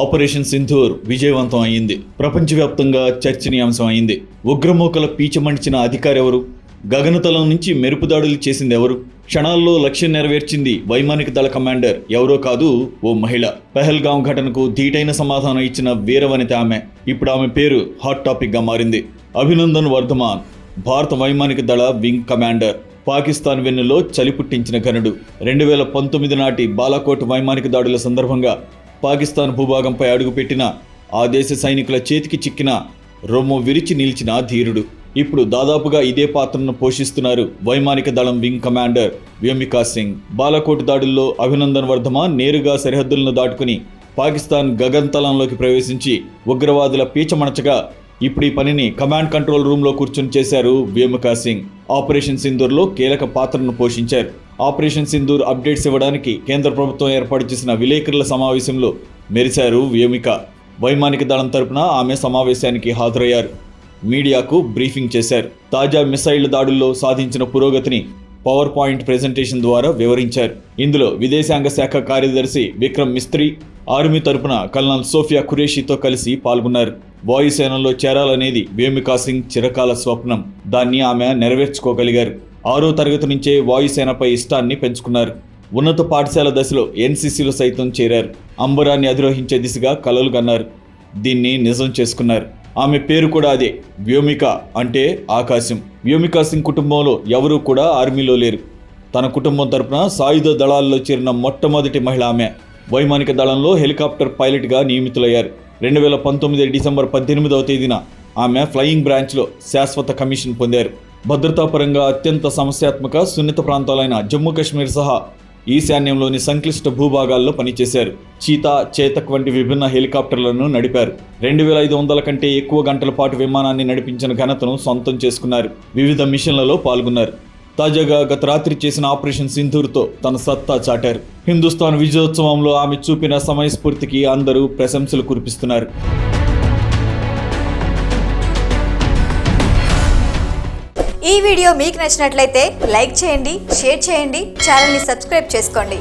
Operation Sindoor విజయవంతం అయింది ప్రపంచవ్యాప్తంగా చర్చనీయాంశం అయింది ఉగ్రమూకల పీచమండిచిన అధికారి ఎవరు? గగనతలం నుంచి మెరుపు దాడులు చేసింది ఎవరు? క్షణాల్లో లక్ష్యం నెరవేర్చింది వైమానిక దళ కమాండర్ ఎవరో కాదు ఓ మహిళ. పెహల్గాం ఘటనకు ధీటైన సమాధానం ఇచ్చిన వీరవనిత ఆమె. ఇప్పుడు ఆమె పేరు హాట్ టాపిక్గా మారింది. అభినందన్ వర్ధమాన్ భారత వైమానిక దళ వింగ్ కమాండర్. పాకిస్తాన్ వెన్నులో చలి పుట్టించిన ఘనుడు. రెండు వేల పంతొమ్మిది నాటి బాలాకోట్ వైమానిక దాడుల సందర్భంగా పాకిస్తాన్ భూభాగంపై అడుగుపెట్టిన ఆ దేశ సైనికుల చేతికి చిక్కిన రొమ్ము విరిచి నిలిచిన ధీరుడు. ఇప్పుడు దాదాపుగా ఇదే పాత్రను పోషిస్తున్నారు వైమానిక దళం వింగ్ కమాండర్ వ్యోమికా సింగ్. బాలాకోట్ దాడుల్లో అభినందన్ వర్ధమాన్ నేరుగా సరిహద్దులను దాటుకుని పాకిస్తాన్ గగంతలంలోకి ప్రవేశించి ఉగ్రవాదుల పీచమణచగా ఇప్పుడు ఈ పనిని కమాండ్ కంట్రోల్ రూమ్లో కూర్చొని చేశారు వ్యోమికా సింగ్. ఆపరేషన్ సింధూర్లో కీలక పాత్రను పోషించారు. ఆపరేషన్ సింధూర్ అప్డేట్స్ ఇవ్వడానికి కేంద్ర ప్రభుత్వం ఏర్పాటు చేసిన విలేకరుల సమావేశంలో మెరిశారు వ్యోమిక వైమానిక దళం తరపున ఆమె సమావేశానికి హాజరయ్యారు. మీడియాకు బ్రీఫింగ్ చేశారు. తాజా మిసైళ్ళ దాడుల్లో సాధించిన పురోగతిని పవర్ పాయింట్ ప్రెజెంటేషన్ ద్వారా వివరించారు. ఇందులో విదేశాంగ శాఖ కార్యదర్శి విక్రమ్ మిస్త్రీ ఆర్మీ తరపున కల్నల్ సోఫియా ఖురేషితో కలిసి పాల్గొన్నారు. వాయుసేనలో చేరాలనేది వ్యోమికా సింగ్ చిరకాల స్వప్నం. దాన్ని ఆమె నెరవేర్చుకోగలిగారు. ఆరో తరగతి నుంచే వాయుసేనపై ఇష్టాన్ని పెంచుకున్నారు. ఉన్నత పాఠశాల దశలో ఎన్సీసీలో సైతం చేరారు. అంబరాన్ని అధిరోహించే దిశగా కలలు కన్నారు. దీన్ని నిజం చేసుకున్నారు. ఆమె పేరు కూడా అదే వ్యోమిక అంటే ఆకాశం. వ్యోమికా సింగ్ కుటుంబంలో ఎవరూ కూడా ఆర్మీలో లేరు. తన కుటుంబం తరపున సాయుధ దళాల్లో చేరిన మొట్టమొదటి మహిళ ఆమె. వైమానిక దళంలో హెలికాప్టర్ పైలట్గా నియమితులయ్యారు. రెండు వేల పంతొమ్మిది డిసెంబర్ పద్దెనిమిదవ తేదీన ఆమె ఫ్లయింగ్ బ్రాంచ్లో శాశ్వత కమిషన్ పొందారు. భద్రతాపరంగా అత్యంత సమస్యాత్మక సున్నిత ప్రాంతాలైన జమ్మూ కాశ్మీర్ సహా ఈశాన్యంలోని సంక్లిష్ట భూభాగాల్లో పనిచేశారు. చీతా చేతక్ వంటి విభిన్న హెలికాప్టర్లను నడిపారు. రెండు వేల ఐదు వందల కంటే ఎక్కువ గంటల పాటు విమానాన్ని నడిపించిన ఘనతను సొంతం చేసుకున్నారు. వివిధ మిషన్లలో పాల్గొన్నారు. తాజాగా గత రాత్రి చేసిన ఆపరేషన్ సింధూర్తో తన సత్తా చాటారు. హిందుస్థాన్ విజయోత్సవంలో ఆమె చూపిన సమయస్ఫూర్తికి అందరూ ప్రశంసలు కురిపిస్తున్నారు. ఈ వీడియో మీకు నచ్చినట్లయితే లైక్ చేయండి షేర్ చేయండి ఛానల్ని సబ్స్క్రైబ్ చేసుకోండి.